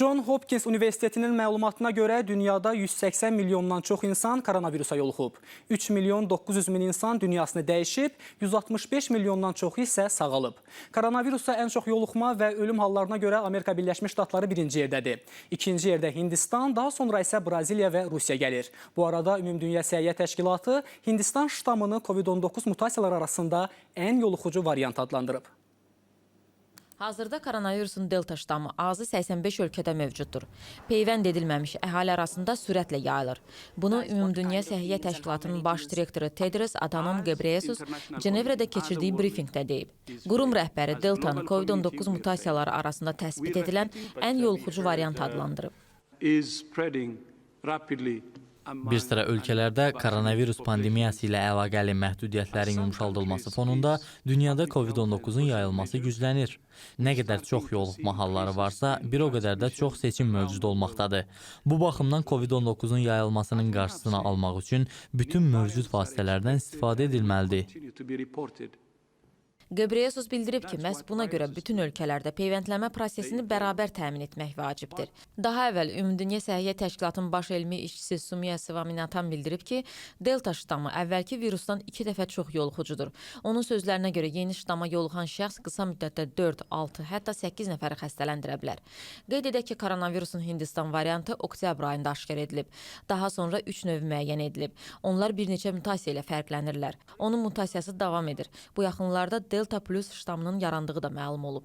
John Hopkins Universitetinin məlumatına görə dünyada 180 milyondan çox insan koronavirusa yoluxub. 3 milyon 900 min insan dünyasını dəyişib, 165 milyondan çoxu isə sağalıb. Koronavirusa ən çox yoluxma və ölüm hallarına görə Amerika Birləşmiş Ştatları birinci yerdədir. İkinci yerdə Hindistan, daha sonra isə Braziliya və Rusiya gəlir. Bu arada Ümumdünya Səhiyyə Təşkilatı Hindistan ştamını COVID-19 mutasiyalar arasında ən yoluxucu variant adlandırıb. Hazırda koronavirusun delta ştamı azı 85 ölkədə mövcuddur. Peyvənd edilməmiş əhali arasında sürətlə yayılır. Bunu Ümumdünya Səhiyyə Təşkilatının baş direktoru Tedros Adhanom Ghebreyesus Cenevrədə keçirdiyi brifinqdə deyib. Qurum rəhbəri deltanı COVID-19 mutasiyaları arasında təsbit edilən ən yoluxucu variant adlandırıb. Bir sıra ölkələrdə koronavirus pandemiyası ilə əlaqəli məhdudiyyətlərin yumşaldılması fonunda dünyada COVID-19-un yayılması güclənir. Nə qədər çox yoluxma halları varsa, bir o qədər də çox seçim mövcud olmaqdadır. Bu baxımdan COVID-19-un yayılmasının qarşısını almaq üçün bütün mövcud vasitələrdən istifadə edilməlidir. Ghebreyesus bildirib ki, məhz buna görə bütün ölkələrdə peyvəndləmə prosesini bərabər təmin etmək vacibdir. Daha əvvəl Ümumdünya Səhiyyə Təşkilatının baş elmi işçisi Sumiya Svaminatan bildirib ki, delta ştamı əvvəlki virusdan 2 dəfə çox yoluxucudur. Onun sözlərinə görə yeni ştama yoluxan şəxs qısa müddətdə 4, 6, hətta 8 nəfəri xəstələndirə bilər. Qeyd edək ki, koronavirusun Hindistan variantı oktyabr ayında aşkar edilib. Daha sonra 3 növ müəyyən edilib. Onlar bir neçə mutasiya ilə fərqlənirlər. Onun mutasiyası davam edir. Bu yaxınlarda delta plus ştamının yarandığı da məlum olub.